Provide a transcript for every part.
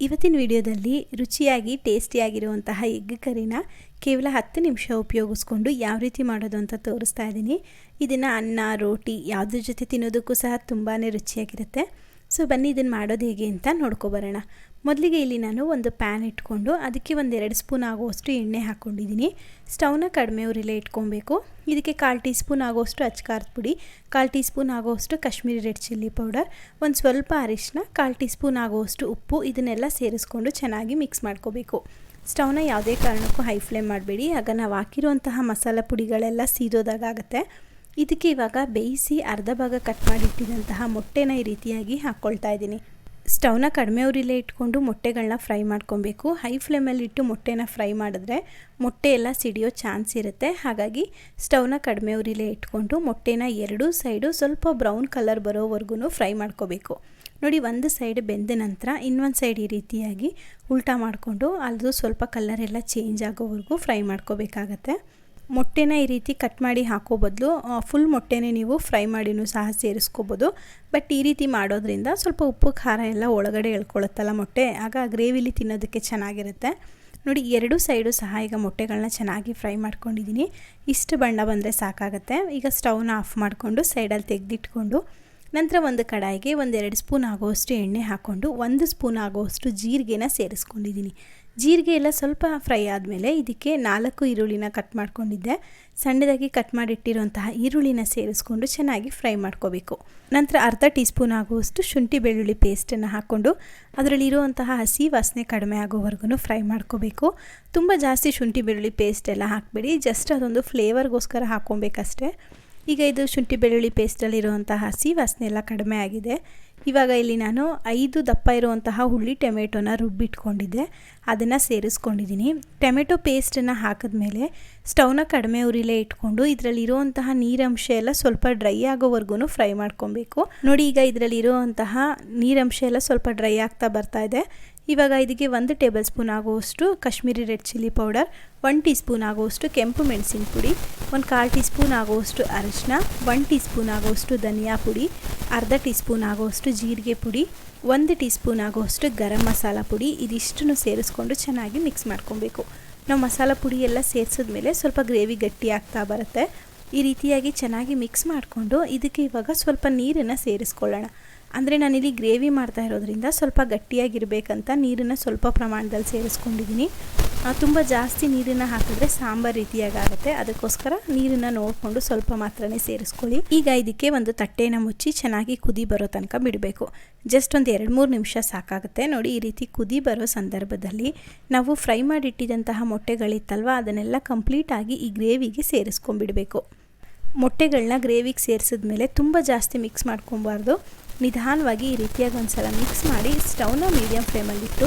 ಇವತ್ತಿನ ವಿಡಿಯೋದಲ್ಲಿ ರುಚಿಯಾಗಿ, ಟೇಸ್ಟಿಯಾಗಿರುವಂತಹ ಎಗ್ ಕರಿನ ಕೇವಲ ಹತ್ತು ನಿಮಿಷ ಉಪಯೋಗಿಸ್ಕೊಂಡು ಯಾವ ರೀತಿ ಮಾಡೋದು ಅಂತ ತೋರಿಸ್ತಾ ಇದ್ದೀನಿ. ಇದನ್ನು ಅನ್ನ, ರೋಟಿ, ಯಾವುದ್ರ ಜೊತೆ ತಿನ್ನೋದಕ್ಕೂ ಸಹ ತುಂಬಾ ರುಚಿಯಾಗಿರುತ್ತೆ. ಸೊ ಬನ್ನಿ ಇದನ್ನು ಮಾಡೋದು ಹೇಗೆ ಅಂತ ನೋಡ್ಕೊಬರೋಣ ಮೊದಲಿಗೆ ಇಲ್ಲಿ ನಾನು ಒಂದು ಪ್ಯಾನ್ ಇಟ್ಕೊಂಡು ಅದಕ್ಕೆ ಒಂದು ಎರಡು ಸ್ಪೂನ್ ಆಗೋಷ್ಟು ಎಣ್ಣೆ ಹಾಕ್ಕೊಂಡಿದ್ದೀನಿ. ಸ್ಟೌನ ಕಡಿಮೆ ಉರಿಲೇ ಇಟ್ಕೊಬೇಕು. ಇದಕ್ಕೆ ಕಾಲು ಟೀ ಸ್ಪೂನ್ ಆಗೋಷ್ಟು ಅಚ್ಕಾರದ ಪುಡಿ, ಕಾಲು ಟೀ ಸ್ಪೂನ್ ಆಗೋಷ್ಟು ಕಾಶ್ಮೀರಿ ರೆಡ್ ಚಿಲ್ಲಿ ಪೌಡರ್, ಒಂದು ಸ್ವಲ್ಪ ಅರಿಶಿನ ಕಾಲು ಟೀ ಸ್ಪೂನ್ ಆಗೋಷ್ಟು ಉಪ್ಪು ಇದನ್ನೆಲ್ಲ ಸೇರಿಸ್ಕೊಂಡು ಚೆನ್ನಾಗಿ ಮಿಕ್ಸ್ ಮಾಡ್ಕೋಬೇಕು. ಸ್ಟೌನ ಯಾವುದೇ ಕಾರಣಕ್ಕೂ ಹೈ ಫ್ಲೇಮ್ ಮಾಡಬೇಡಿ. ಆಗ ನಾವು ಹಾಕಿರುವಂತಹ ಮಸಾಲೆ ಪುಡಿಗಳೆಲ್ಲ ಸೀದೋದಾಗುತ್ತೆ ಇದಕ್ಕೆ ಇವಾಗ ಬೇಯಿಸಿ ಅರ್ಧ ಭಾಗ ಕಟ್ ಮಾಡಿಟ್ಟಿದಂತಹ ಮೊಟ್ಟೆನ ಈ ರೀತಿಯಾಗಿ ಹಾಕ್ಕೊಳ್ತಾ ಇದ್ದೀನಿ. ಸ್ಟವ್ನ ಕಡಿಮೆ ಉರಿಲೇ ಇಟ್ಕೊಂಡು ಮೊಟ್ಟೆಗಳನ್ನ ಫ್ರೈ ಮಾಡ್ಕೊಬೇಕು. ಹೈ ಫ್ಲೇಮಲ್ಲಿ ಇಟ್ಟು ಮೊಟ್ಟೆನ ಫ್ರೈ ಮಾಡಿದ್ರೆ ಮೊಟ್ಟೆ ಎಲ್ಲ ಸಿಡಿಯೋ ಚಾನ್ಸ್ ಇರುತ್ತೆ. ಹಾಗಾಗಿ ಸ್ಟವ್ನ ಕಡಿಮೆ ಉರಿಲೇ ಇಟ್ಕೊಂಡು ಮೊಟ್ಟೆನ ಎರಡೂ ಸೈಡು ಸ್ವಲ್ಪ ಬ್ರೌನ್ ಕಲರ್ ಬರೋವರೆಗೂ ಫ್ರೈ ಮಾಡ್ಕೋಬೇಕು. ನೋಡಿ, ಒಂದು ಸೈಡ್ ಬೆಂದ ನಂತರ ಇನ್ನೊಂದು ಸೈಡ್ ಈ ರೀತಿಯಾಗಿ ಉಲ್ಟಾ ಮಾಡಿಕೊಂಡು ಅದು ಸ್ವಲ್ಪ ಕಲರ್ ಎಲ್ಲ ಚೇಂಜ್ ಆಗೋವರೆಗೂ ಫ್ರೈ ಮಾಡ್ಕೋಬೇಕಾಗತ್ತೆ. ಮೊಟ್ಟೆನ ಈ ರೀತಿ ಕಟ್ ಮಾಡಿ ಹಾಕೋ ಬದಲು ಫುಲ್ ಮೊಟ್ಟೆನೇ ನೀವು ಫ್ರೈ ಮಾಡಿನೂ ಸಹ ಸೇರಿಸ್ಕೋಬೋದು. ಬಟ್ ಈ ರೀತಿ ಮಾಡೋದ್ರಿಂದ ಸ್ವಲ್ಪ ಉಪ್ಪು, ಖಾರ ಎಲ್ಲ ಒಳಗಡೆ ಎಳ್ಕೊಳ್ಳುತ್ತಲ್ಲ ಮೊಟ್ಟೆ, ಆಗ ಗ್ರೇವಿಲಿ ತಿನ್ನೋದಕ್ಕೆ ಚೆನ್ನಾಗಿರುತ್ತೆ. ನೋಡಿ, ಎರಡು ಸೈಡು ಸಹ ಈಗ ಮೊಟ್ಟೆಗಳನ್ನ ಚೆನ್ನಾಗಿ ಫ್ರೈ ಮಾಡ್ಕೊಂಡಿದ್ದೀನಿ ಇಷ್ಟು ಬಣ್ಣ ಬಂದರೆ ಸಾಕಾಗುತ್ತೆ. ಈಗ ಸ್ಟವ್ನ ಆಫ್ ಮಾಡಿಕೊಂಡು ಸೈಡಲ್ಲಿ ತೆಗೆದಿಟ್ಕೊಂಡು, ನಂತರ ಒಂದು ಕಡಾಯಿಗೆ ಒಂದೆರಡು ಸ್ಪೂನ್ ಆಗೋವಷ್ಟು ಎಣ್ಣೆ ಹಾಕ್ಕೊಂಡು ಒಂದು ಸ್ಪೂನ್ ಆಗೋವಷ್ಟು ಜೀರಿಗೆನ ಸೇರಿಸ್ಕೊಂಡಿದ್ದೀನಿ ಜೀರಿಗೆ ಎಲ್ಲ ಸ್ವಲ್ಪ ಫ್ರೈ ಆದಮೇಲೆ ಇದಕ್ಕೆ ನಾಲ್ಕು ಈರುಳ್ಳಿನ ಕಟ್ ಮಾಡ್ಕೊಂಡಿದ್ದೆ. ಸಣ್ಣದಾಗಿ ಕಟ್ ಮಾಡಿಟ್ಟಿರುವಂತಹ ಈರುಳ್ಳಿನ ಸೇರಿಸ್ಕೊಂಡು ಚೆನ್ನಾಗಿ ಫ್ರೈ ಮಾಡ್ಕೋಬೇಕು. ನಂತರ ಅರ್ಧ ಟೀ ಸ್ಪೂನ್ ಆಗುವಷ್ಟು ಶುಂಠಿ ಬೆಳ್ಳುಳ್ಳಿ ಪೇಸ್ಟನ್ನು ಹಾಕ್ಕೊಂಡು ಅದರಲ್ಲಿರುವಂತಹ ಹಸಿ ವಾಸನೆ ಕಡಿಮೆ ಆಗೋವರೆಗೂ ಫ್ರೈ ಮಾಡ್ಕೋಬೇಕು. ತುಂಬ ಜಾಸ್ತಿ ಶುಂಠಿ ಬೆಳ್ಳುಳ್ಳಿ ಪೇಸ್ಟ್ ಎಲ್ಲ ಹಾಕಬೇಡಿ. ಜಸ್ಟ್ ಅದೊಂದು ಫ್ಲೇವರ್ಗೋಸ್ಕರ ಹಾಕ್ಕೊಬೇಕಷ್ಟೇ. ಈಗ ಇದು ಶುಂಠಿ ಬೆಳ್ಳುಳ್ಳಿ ಪೇಸ್ಟಲ್ಲಿರುವಂತಹ ಹಸಿ ವಾಸನೆ ಎಲ್ಲ ಕಡಿಮೆ ಆಗಿದೆ. ಇವಾಗ ಇಲ್ಲಿ ನಾನು ಐದು ದಪ್ಪ ಇರುವಂತಹ ಹುಳಿ ಟೊಮೆಟೊನ ರುಬ್ಬಿಟ್ಕೊಂಡಿದ್ದೆ. ಅದನ್ನು ಸೇರಿಸ್ಕೊಂಡಿದ್ದೀನಿ ಟೊಮೆಟೊ ಪೇಸ್ಟನ್ನು ಹಾಕಿದ್ಮೇಲೆ ಸ್ಟವ್ನ ಕಡಿಮೆ ಉರಿಲೇ ಇಟ್ಕೊಂಡು ಇದರಲ್ಲಿರುವಂತಹ ನೀರಂಶ ಎಲ್ಲ ಸ್ವಲ್ಪ ಡ್ರೈ ಆಗೋವರೆಗೂ ಫ್ರೈ ಮಾಡ್ಕೊಬೇಕು. ನೋಡಿ ಈಗ ಇದರಲ್ಲಿರುವಂತಹ ನೀರಂಶ ಎಲ್ಲ ಸ್ವಲ್ಪ ಡ್ರೈ ಆಗ್ತಾ ಬರ್ತಾ ಇದೆ. ಇವಾಗ ಇದಕ್ಕೆ ಒಂದು ಟೇಬಲ್ ಸ್ಪೂನ್ ಆಗುವಷ್ಟು Kashmiri red chilli powder one teaspoon ಆಗುವಷ್ಟು ಕೆಂಪು ಮೆಣಸಿನ ಪುಡಿ, ಒಂದು ಕಾಲು ಟೀ ಸ್ಪೂನ್ ಆಗುವಷ್ಟು ಅರಿಶಿನ ಒನ್ ಟೀ ಸ್ಪೂನ್ ಆಗುವಷ್ಟು ಧನಿಯಾ ಪುಡಿ, ಅರ್ಧ ಟೀ ಸ್ಪೂನ್ ಆಗುವಷ್ಟು ಜೀರಿಗೆ ಪುಡಿ, ಒಂದು ಟೀ ಸ್ಪೂನ್ ಆಗುವಷ್ಟು ಗರಂ ಮಸಾಲ ಪುಡಿ ಇದಿಷ್ಟನ್ನು ಸೇರಿಸ್ಕೊಂಡು ಚೆನ್ನಾಗಿ ಮಿಕ್ಸ್ ಮಾಡ್ಕೊಬೇಕು. ನಾವು ಮಸಾಲ ಪುಡಿ ಎಲ್ಲ ಸೇರಿಸಿದ್ಮೇಲೆ ಸ್ವಲ್ಪ ಗ್ರೇವಿ ಗಟ್ಟಿ ಆಗ್ತಾ ಬರುತ್ತೆ. ಈ ರೀತಿಯಾಗಿ ಚೆನ್ನಾಗಿ ಮಿಕ್ಸ್ ಮಾಡಿಕೊಂಡು ಇದಕ್ಕೆ ಇವಾಗ ಸ್ವಲ್ಪ ನೀರನ್ನು ಸೇರಿಸ್ಕೊಳ್ಳೋಣ. ಅಂದರೆ ನಾನಿಲ್ಲಿ ಗ್ರೇವಿ ಮಾಡ್ತಾ ಇರೋದ್ರಿಂದ ಸ್ವಲ್ಪ ಗಟ್ಟಿಯಾಗಿರಬೇಕಂತ ನೀರನ್ನು ಸ್ವಲ್ಪ ಪ್ರಮಾಣದಲ್ಲಿ ಸೇರಿಸ್ಕೊಂಡಿದ್ದೀನಿ. ತುಂಬ ಜಾಸ್ತಿ ನೀರನ್ನು ಹಾಕಿದ್ರೆ ಸಾಂಬಾರು ರೀತಿಯಾಗುತ್ತೆ ಅದಕ್ಕೋಸ್ಕರ ನೀರನ್ನು ನೋಡಿಕೊಂಡು ಸ್ವಲ್ಪ ಮಾತ್ರನೇ ಸೇರಿಸ್ಕೊಳ್ಳಿ. ಈಗ ಇದಕ್ಕೆ ಒಂದು ತಟ್ಟೆನ ಮುಚ್ಚಿ ಚೆನ್ನಾಗಿ ಕುದಿ ಬರೋ ತನಕ ಬಿಡಬೇಕು. ಜಸ್ಟ್ ಒಂದು ಎರಡು ಮೂರು ನಿಮಿಷ ಸಾಕಾಗುತ್ತೆ. ನೋಡಿ, ಈ ರೀತಿ ಕುದಿ ಬರೋ ಸಂದರ್ಭದಲ್ಲಿ ನಾವು ಫ್ರೈ ಮಾಡಿಟ್ಟಿದಂತಹ ಮೊಟ್ಟೆಗಳಿತ್ತಲ್ವ, ಅದನ್ನೆಲ್ಲ ಕಂಪ್ಲೀಟಾಗಿ ಈ ಗ್ರೇವಿಗೆ ಸೇರಿಸ್ಕೊಂಡ್ಬಿಡಬೇಕು. ಮೊಟ್ಟೆಗಳನ್ನ ಗ್ರೇವಿಗೆ ಸೇರಿಸಿದ್ಮೇಲೆ ತುಂಬ ಜಾಸ್ತಿ ಮಿಕ್ಸ್ ಮಾಡ್ಕೊಬಾರ್ದು ನಿಧಾನವಾಗಿ ಈ ರೀತಿಯಾಗಿ ಒಂದು ಸಲ ಮಿಕ್ಸ್ ಮಾಡಿ ಸ್ಟವ್ನ ಮೀಡಿಯಮ್ ಫ್ಲೇಮಲ್ಲಿಟ್ಟು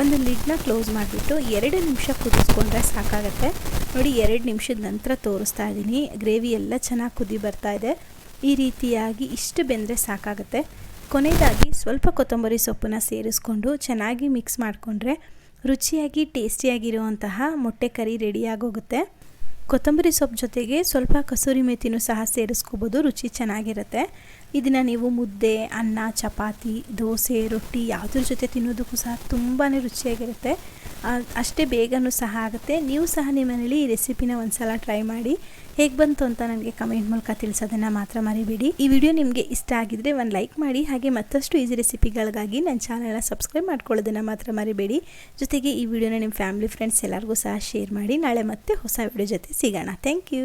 ಒಂದು ಲಿಡ್ನ ಕ್ಲೋಸ್ ಮಾಡಿಬಿಟ್ಟು ಎರಡು ನಿಮಿಷ ಕುದಿಸ್ಕೊಂಡ್ರೆ ಸಾಕಾಗತ್ತೆ. ನೋಡಿ, ಎರಡು ನಿಮಿಷದ ನಂತರ ತೋರಿಸ್ತಾ ಇದ್ದೀನಿ. ಗ್ರೇವಿ ಎಲ್ಲ ಚೆನ್ನಾಗಿ ಕುದಿ ಬರ್ತಾ ಇದೆ. ಈ ರೀತಿಯಾಗಿ ಇಷ್ಟು ಬೆಂದರೆ ಸಾಕಾಗುತ್ತೆ. ಕೊನೆಯದಾಗಿ ಸ್ವಲ್ಪ ಕೊತ್ತಂಬರಿ ಸೊಪ್ಪನ್ನು ಸೇರಿಸ್ಕೊಂಡು ಚೆನ್ನಾಗಿ ಮಿಕ್ಸ್ ಮಾಡಿಕೊಂಡ್ರೆ ರುಚಿಯಾಗಿ ಟೇಸ್ಟಿಯಾಗಿರುವಂತಹ ಮೊಟ್ಟೆ ಕರಿ ರೆಡಿಯಾಗೋಗುತ್ತೆ ಕೊತ್ತಂಬರಿ ಸೊಪ್ಪು ಜೊತೆಗೆ ಸ್ವಲ್ಪ ಕಸೂರಿ ಮೇಥಿನೂ ಸಹ ಸೇರಿಸ್ಕೋಬೋದು ರುಚಿ ಚೆನ್ನಾಗಿರುತ್ತೆ. ಇದನ್ನು ನೀವು ಮುದ್ದೆ, ಅನ್ನ, ಚಪಾತಿ, ದೋಸೆ, ರೊಟ್ಟಿ ಯಾವುದ್ರ ಜೊತೆ ತಿನ್ನೋದಕ್ಕೂ ಸಹ ತುಂಬಾ ರುಚಿಯಾಗಿರುತ್ತೆ. ಅಷ್ಟೇ ಬೇಗನೂ ಸಹ ಆಗುತ್ತೆ. ನೀವು ಸಹ ನಿಮ್ಮ ಮನೇಲಿ ಈ ರೆಸಿಪಿನ ಒಂದು ಸಲ ಟ್ರೈ ಮಾಡಿ. ಹೇಗೆ ಬಂತು ಅಂತ ನನಗೆ ಕಮೆಂಟ್ ಮೂಲಕ ತಿಳಿಸೋದನ್ನು ಮಾತ್ರ ಮರಿಬೇಡಿ. ಈ ವಿಡಿಯೋ ನಿಮಗೆ ಇಷ್ಟ ಆಗಿದ್ರೆ ಒಂದು ಲೈಕ್ ಮಾಡಿ, ಹಾಗೆ ಮತ್ತಷ್ಟು ಈಸಿ ರೆಸಿಪಿಗಳಿಗಾಗಿ ನನ್ನ ಚಾನಲ್ನ ಸಬ್ಸ್ಕ್ರೈಬ್ ಮಾಡ್ಕೊಳ್ಳೋದನ್ನು ಮಾತ್ರ ಮರಿಬೇಡಿ. ಜೊತೆಗೆ ಈ ವಿಡಿಯೋನ ನಿಮ್ಮ ಫ್ಯಾಮಿಲಿ, ಫ್ರೆಂಡ್ಸ್ ಎಲ್ಲರಿಗೂ ಸಹ ಶೇರ್ ಮಾಡಿ. ನಾಳೆ ಮತ್ತೆ ಹೊಸ ವಿಡಿಯೋ ಜೊತೆ ಸಿಗೋಣ. Thank you.